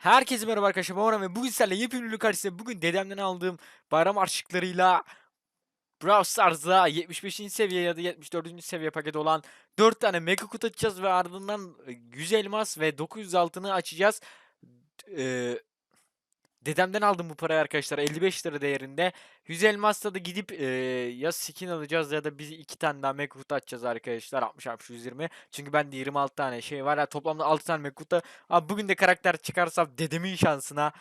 Herkese merhaba arkadaşlar ben Orhan ve bugün sizlerle yepyeni ürün karşısında bugün dedemden aldığım bayram harçlıklarıyla Brawl Stars'da 75. seviye ya da 74. seviye paketi olan 4 tane mega kutu açacağız ve ardından e, 100 elmas ve 900 altını açacağız. Eee, dedemden aldım bu parayı arkadaşlar 55 lira değerinde. 100 elmasla da gidip eee, ya skin alacağız ya da biz iki tane daha mega kutu açacağız arkadaşlar 60 60 120. Çünkü bende 26 tane şey var. Ya toplamda 6 tane mega kutu Abi bugün de karakter çıkarsam dedemin şansına.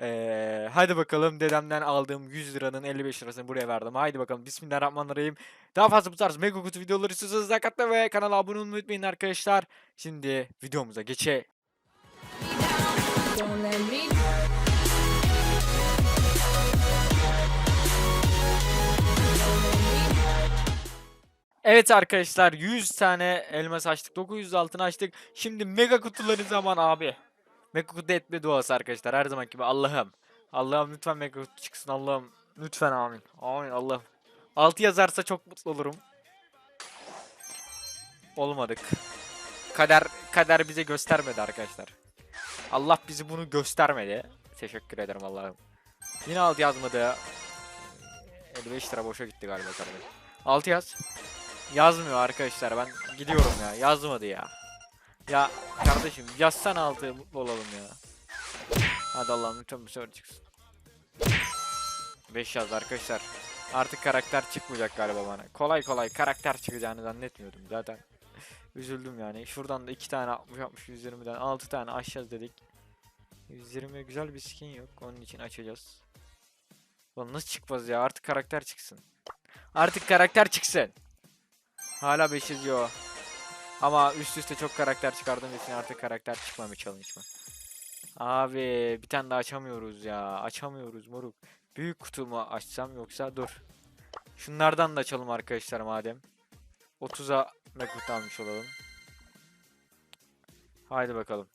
Eee hadi bakalım dedemden aldığım 100 liranın 55 lirasını buraya verdim. Haydi bakalım Bismillahirrahmanirrahim. Daha fazla bu tarz mega videoları istiyorsanız like ve kanala abone olmayı unutmayın arkadaşlar. Şimdi videomuza geçelim. Evet arkadaşlar 100 tane elmas açtık. 900 altın açtık. Şimdi mega kutuları zaman abi. Mega kutu etme duası arkadaşlar. Her zaman gibi Allah'ım. Allah'ım lütfen mega kutu çıksın Allah'ım. Lütfen amin. Amin Allah'ım. 6 yazarsa çok mutlu olurum. Olmadık. Kader kader bize göstermedi arkadaşlar. Allah bizi bunu göstermedi. Teşekkür ederim Allah'ım. Yine 6 yazmadı. 55 lira boşa gitti galiba kardeşim. 6 yaz. Yazmıyor arkadaşlar ben gidiyorum ya yazmadı ya. Ya kardeşim yazsan altı mutlu olalım ya. Hadi Allah'ım lütfen bu sefer çıksın. 5 yaz arkadaşlar. Artık karakter çıkmayacak galiba bana. Kolay kolay karakter çıkacağını zannetmiyordum zaten. Üzüldüm yani. Şuradan da 2 tane 60 60 120'den 6 tane açacağız dedik. 120 güzel bir skin yok. Onun için açacağız. Lan nasıl çıkmaz ya? Artık karakter çıksın. Artık karakter çıksın. Hala 5 yazıyor. Ama üst üste çok karakter çıkardığım için artık karakter çıkmamı challenge mı? Abi bir tane daha açamıyoruz ya. Açamıyoruz moruk. Büyük kutu mu açsam yoksa dur. Şunlardan da açalım arkadaşlar madem. 30'a mekut almış olalım. Haydi bakalım.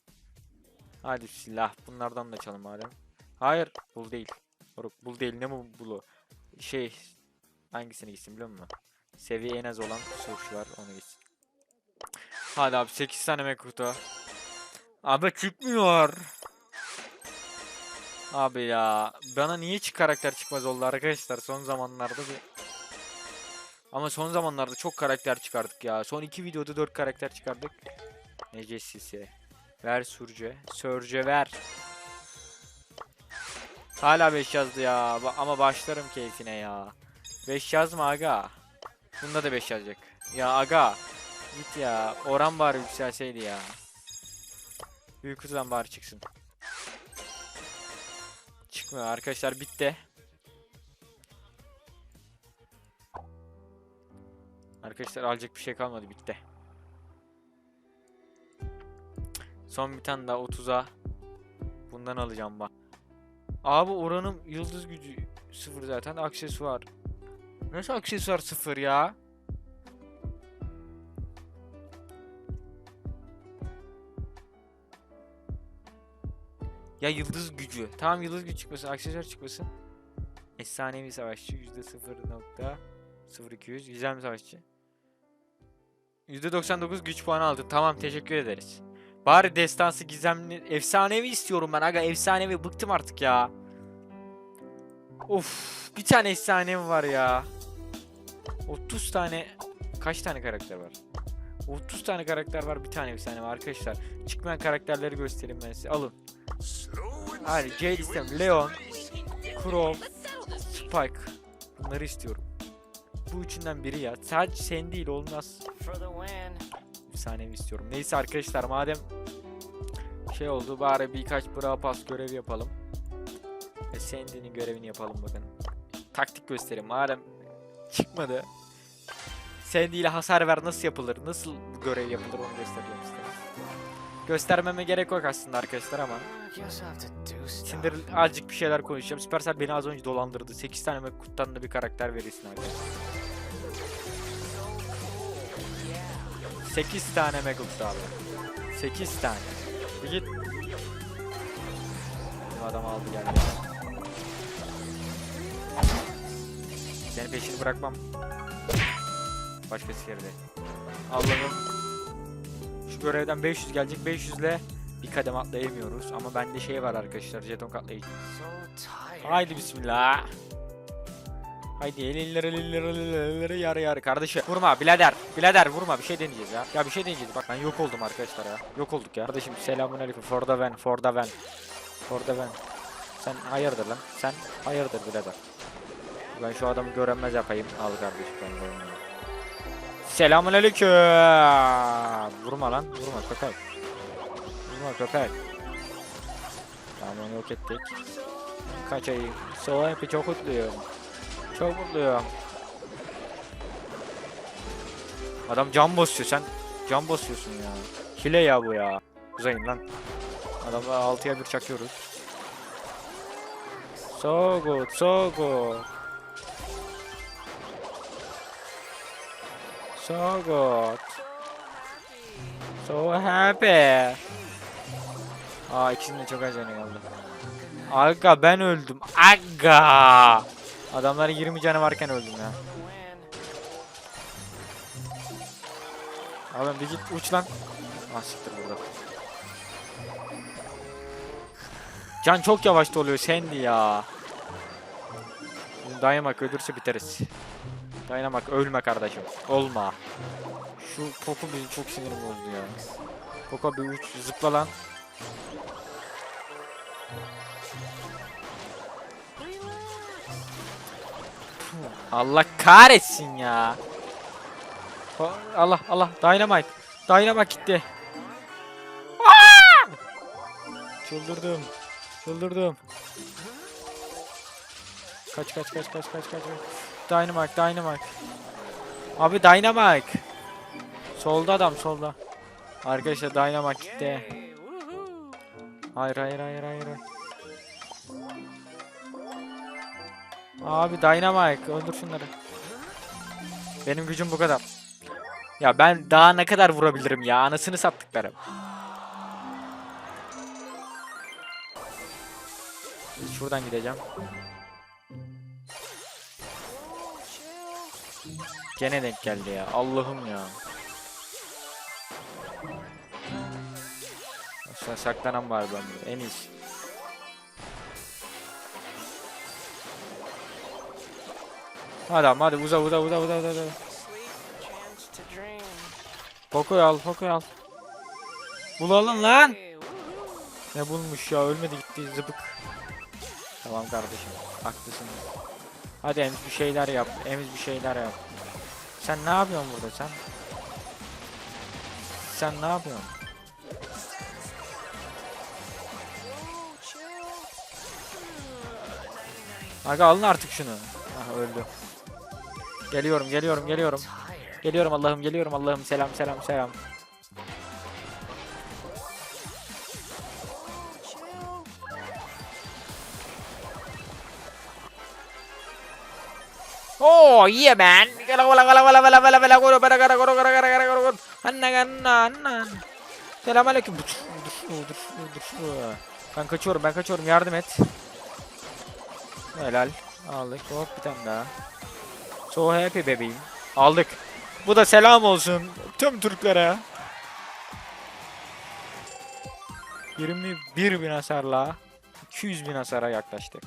Haydi silah. Bunlardan da açalım madem. Hayır. Bul değil. Moruk bul değil. Ne bu bulu? Şey. Hangisini gitsin biliyor musun? Seviye en az olan var onu gitsin. Hadi abi 8 tane mekuta. Abi çıkmıyor. Abi ya bana niye çık karakter çıkmaz oldu arkadaşlar son zamanlarda bir ama son zamanlarda çok karakter çıkardık ya. Son iki videoda 4 karakter çıkardık. Necesisi. Ver Surce. Sörce ver. Hala 5 yazdı ya. Ama başlarım keyfine ya. 5 yazma aga. Bunda da 5 yazacak. Ya aga. Git ya. Oran bari yükselseydi ya. Büyük kutudan bari çıksın. Çıkmıyor arkadaşlar bitti. Arkadaşlar alacak bir şey kalmadı bitti. Son bir tane daha 30'a. Bundan alacağım ben. Abi oranım yıldız gücü sıfır zaten aksesuar. Nasıl aksesuar sıfır ya? Ya yıldız gücü. Tamam yıldız gücü çıkmasın, aksesuar çıkmasın. Efsanevi savaşçı %0.0200 güzel bir savaşçı. %99 güç puanı aldı. Tamam teşekkür ederiz. Bari destansı gizemli efsanevi istiyorum ben aga efsanevi bıktım artık ya. Of bir tane efsanevi var ya. 30 tane kaç tane karakter var? 30 tane karakter var bir tane efsane var arkadaşlar. Çıkmayan karakterleri göstereyim ben size. Alın. Hadi Jade istiyorum. Leon, Crow, Spike. Bunları istiyorum. Bu üçünden biri ya. Sadece sen değil olmaz. win. Efsanevi istiyorum. Neyse arkadaşlar madem şey oldu bari birkaç Brawl Pass görevi yapalım. Ve Sandy'nin görevini yapalım bakın. Taktik göstereyim madem çıkmadı. Sandy ile hasar ver nasıl yapılır, nasıl bu görev yapılır onu göstereceğim size. Göstermeme gerek yok aslında arkadaşlar ama. Şimdi azıcık bir şeyler konuşacağım. Supercell beni az önce dolandırdı. 8 tane Mekut'tan da bir karakter verirsin arkadaşlar. 8 tane Megut abi. 8 tane. Bir git. Bizim adam aldı geldi. Seni peşini bırakmam. Başkası yerde. Allah'ım. Şu görevden 500 gelecek. 500 ile Bir kadem atlayamıyoruz ama bende şey var arkadaşlar jeton katlayıcı. Haydi bismillah. Haydi elillere elillere elillere yarı yarı kardeşim. Vurma birader. Birader vurma bir şey deneyeceğiz ya. Ya bir şey deneyeceğiz. Bak ben yok oldum arkadaşlar ya. Yok olduk ya. Kardeşim selamun aleyküm. For the van. For the van. For the van. Sen hayırdır lan? Sen hayırdır birader. Ben şu adamı görünmez yapayım. Al kardeşim ben görünmez. Selamun aleyküm. Vurma lan. Vurma köpek. Vurma köpek. Tamam onu yok ettik. Kaçayım. So happy çok mutluyum. Çok mutluyum. Adam cam basıyor sen cam basıyorsun ya. Hile ya bu ya. Uzayın lan. Adamla 6'ya 1 çakıyoruz. So good, so good. So good. So happy. Aa ikisinin de çok acayip geldi. Aga ben öldüm. Aga. Adamların 20 canı varken öldüm ya. Abi bir git uç lan. Ah burada. Can çok yavaş doluyor sendi ya. Şimdi Dynamak ölürse biteriz. Dynamak ölme kardeşim. Olma. Şu Poco bizi çok sinirim bozdu ya. Poco bir uç zıpla lan. Allah kahretsin ya. Allah Allah Dynamite. Dynamite gitti. Aa! Çıldırdım. Çıldırdım. Kaç kaç kaç kaç kaç kaç. Dynamite Dynamite. Abi Dynamite. Solda adam solda. Arkadaşlar Dynamite gitti. Hayır hayır hayır. hayır. Abi Dynamite öldür şunları. Benim gücüm bu kadar. Ya ben daha ne kadar vurabilirim ya anasını sattıklarım. Şuradan gideceğim. Gene denk geldi ya. Allah'ım ya. Aşağı saklanan var ben burada. En iyisi. Hadi ama hadi uza uza uza uza uza. Poco'yu al Poco'yu al. Bulalım lan. Ne bulmuş ya ölmedi gitti zıbık. Tamam kardeşim haklısın. Hadi Emiz bir şeyler yap. Emiz bir şeyler yap. Sen ne yapıyorsun burada sen? Sen ne yapıyorsun? Aga alın artık şunu. Ah öldü. Geliyorum geliyorum geliyorum. Geliyorum Allah'ım geliyorum Allah'ım selam selam selam. Oh yeah man. Gala gala gala gala gala gala gala gala gala gala gala gala gala gala gala Anna anna anna. Selamünaleyküm. Dur dur dur dur. Ben kaçıyorum ben kaçıyorum yardım et. Helal. Aldık hop bir tane daha. So happy bebeğim. Aldık. Bu da selam olsun tüm Türklere. 21 bin hasarla 200 bin hasara yaklaştık.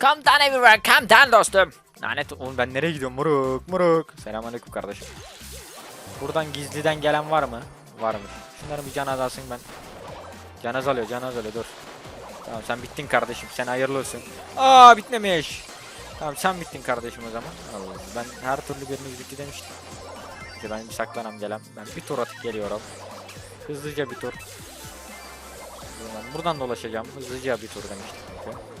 Come down everywhere, come down dostum. Lanet oğlum ben nereye gidiyorum moruk moruk. Selamünaleyküm kardeşim. Buradan gizliden gelen var mı? Varmış. Şunların bir canaz alsın ben. Canaz alıyor canaz alıyor dur. Tamam sen bittin kardeşim sen hayırlı olsun. Aa bitmemiş. Tamam sen bittin kardeşim o zaman. Allah ben her türlü biriniz bitti demiştim. İşte ben saklanam gelen. Ben bir tur atıp geliyorum. Hızlıca bir tur. Buradan, buradan dolaşacağım. Hızlıca bir tur demiştim. çünkü.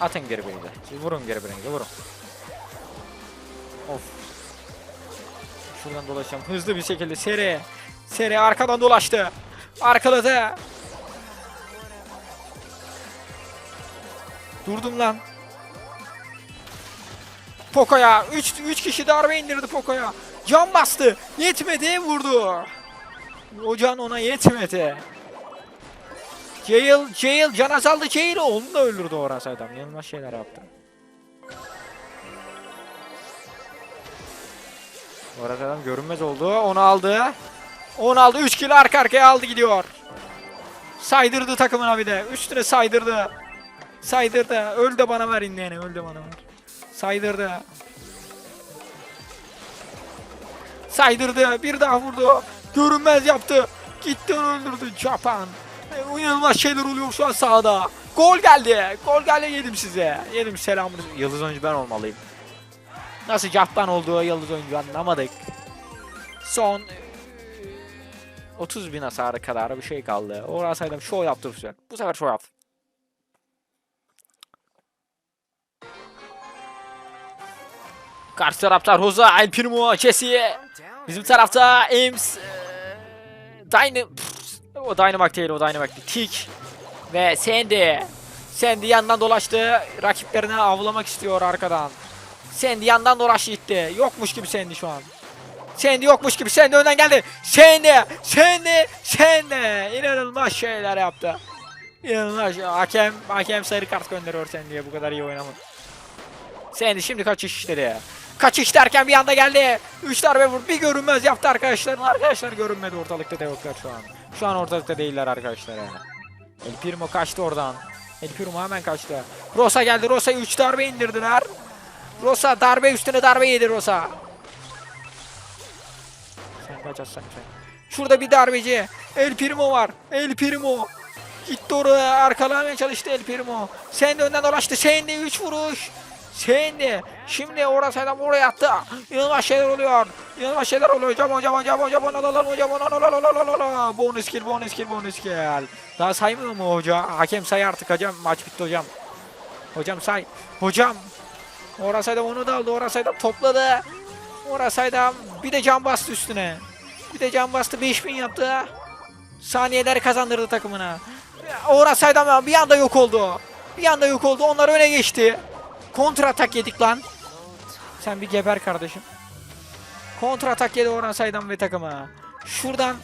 Atın geri birinize. Siz vurun geri birinize vurun. Of. Şuradan dolaşacağım. Hızlı bir şekilde seri. Seri arkadan dolaştı. Arkaladı. Durdum lan. Poco'ya 3 3 kişi darbe indirdi Poco'ya. Can bastı. Yetmedi vurdu. O can ona yetmedi. Jail, Jail, can azaldı Jail. Onu da öldürdü orası adam. Yanılmaz şeyler yaptı. Orada adam görünmez oldu. Onu aldı. Onu aldı. 3 kilo arka arkaya aldı gidiyor. Saydırdı takımına bir de. Üstüne saydırdı. Saydırdı. Öl de bana ver indiyeni. Öl de bana ver. Saydırdı. Saydırdı. Bir daha vurdu. Görünmez yaptı. Gitti onu öldürdü. Japan. E, inanılmaz şeyler oluyor şu an sahada. Gol geldi. Gol geldi yedim size. Yedim selamını. Yıldız oyuncu ben olmalıyım. Nasıl Japan olduğu yıldız oyuncu anlamadık. Son e, 30 bin hasarı kadar bir şey kaldı. Orasaydım show yaptı bu sefer. Bu sefer show yaptı. Karşı tarafta Rosa, El Primo, down. Bizim tarafta Ames, Dyna... Pff, O Dynamax değil, o Dynamax değil. Tik ve Sandy. Sandy yandan dolaştı. Rakiplerini avlamak istiyor arkadan. Sandy yandan dolaştı gitti. Yokmuş gibi Sandy şu an. Sandy yokmuş gibi. Sandy önden geldi. Sandy, Sandy, Sandy. İnanılmaz şeyler yaptı. İnanılmaz. Hakem, hakem sarı kart gönderiyor Sandy'ye. Bu kadar iyi oynamadı. Sandy şimdi kaçış işleri. Kaçış derken bir anda geldi. 3 darbe vurdu. Bir görünmez yaptı arkadaşlar. Arkadaşlar görünmedi ortalıkta da yoklar şu an. Şu an ortalıkta değiller arkadaşlar yani. El Primo kaçtı oradan. El Primo hemen kaçtı. Rosa geldi. Rosa'yı 3 darbe indirdiler. Rosa darbe üstüne darbe yedi Rosa. Sen kaç sen. Şurada bir darbeci. El Primo var. El Primo. Gitti oraya arkalamaya çalıştı El Primo. Sen de önden dolaştı. Sen de 3 vuruş. Sen de. Şimdi orası adam oraya attı. İnanılmaz şeyler oluyor. İnanılmaz şeyler oluyor. Hocam hocam hocam onu alalım hocam alalım. Bonus kill bonus kill bonus kill. Daha saymıyor mu hoca? Hakem say artık hocam. Maç bitti hocam. Hocam say. Hocam. Orası adam onu da aldı. Orası adam topladı. Orası adam bir de can bastı üstüne. Bir de can bastı 5000 yaptı. Saniyeler kazandırdı takımına. Orası adam bir anda yok oldu. Bir anda yok oldu. Onlar öne geçti. Kontra atak yedik lan. Sen bir geber kardeşim. Kontra atak yedi Orhan Saydam ve takımı. Şuradan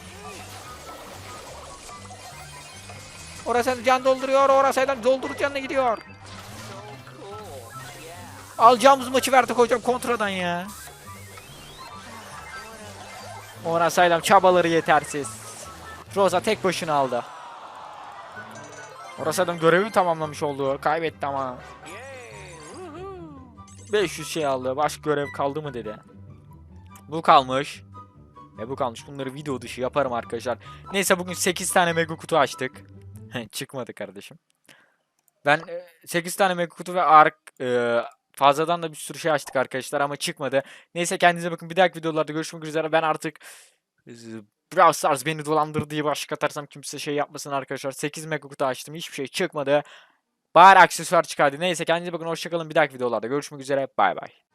Orası can dolduruyor. Orhan Saydam doldurup canına gidiyor. Alacağımız maçı verdik hocam kontradan ya. Orhan Saydam çabaları yetersiz. Rosa tek başına aldı. Orası adam görevi tamamlamış oldu. Kaybetti ama. Yay! Woohoo! 500 şey aldı. Başka görev kaldı mı dedi. Bu kalmış. Ve bu kalmış. Bunları video dışı yaparım arkadaşlar. Neyse bugün 8 tane mega kutu açtık. Çıkmadı kardeşim. Ben 8 tane mega kutu ve ark e, fazladan da bir sürü şey açtık arkadaşlar ama çıkmadı. Neyse kendinize bakın. Bir dahaki videolarda görüşmek üzere. Ben artık e, Brawl Stars beni dolandırdı diye başlık atarsam kimse şey yapmasın arkadaşlar. 8 mega kutu açtım. Hiçbir şey çıkmadı. Bari aksesuar çıkardı. Neyse kendinize bakın. Hoşçakalın. Bir dahaki videolarda görüşmek üzere. Bay bay.